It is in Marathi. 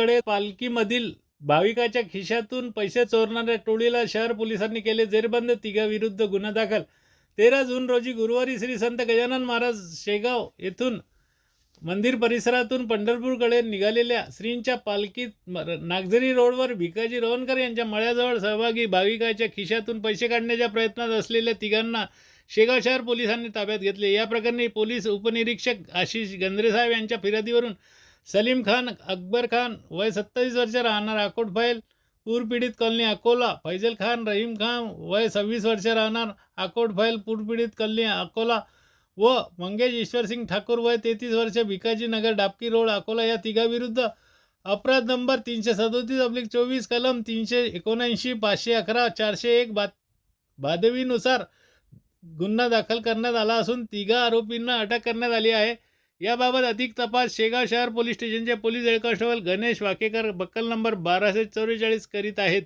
पंढरपूरकडे पालखीमधील भाविकाच्या खिशातून पैसे चोरणाऱ्या टोळीला शहर पोलिसांनी केले जेरबंद तिघाविरुद्ध गुन्हा दाखल. तेरा जून रोजी गुरुवारी श्री संत गजानन महाराज शेगाव येथून मंदिर परिसरातून पंढरपूरकडे निघालेल्या श्रींच्या पालखीत नागझरी रोडवर भिकाजी रोहनकर यांच्या मळ्याजवळ सहभागी भाविकाच्या खिशातून पैसे काढण्याच्या प्रयत्नात असलेल्या तिघांना शेगाव शहर पोलिसांनी ताब्यात घेतले. या प्रकरणी पोलीस उपनिरीक्षक आशिष गंद्रेसाहेब यांच्या फिर्यादीवरून सलीम खान अकबर खान वय सत्तावीस वर्ष राहणार अकोट फाईल पूरपीडित कॉलनी अकोला. फैजल खान रहीम खान वय सव्वीस वर्ष राहणार अकोट फाईल पूरपीडित कॉलनी अकोला. व मंगेश ईश्वरसिंग ठाकूर वय तेहतीस वर्ष भिकाजी नगर डाबकी रोड अकोला या तिघाविरुद्ध अपराध नंबर तीनशे सदोतीस अब्लिक चोवीस कलम तीनशे एकोणऐंशी पाचशे अकरा चारशे एक बा बादवीनुसार गुन्हा दाखल करण्यात आला असून तिघा आरोपींना अटक करण्यात आली आहे. याबाबत अधिक तपास शेगाव शहर पोलीस स्टेशनचे police head constable Ganesh Wakekar buckle number बाराशे चौवेचाळीस करीत आहेत.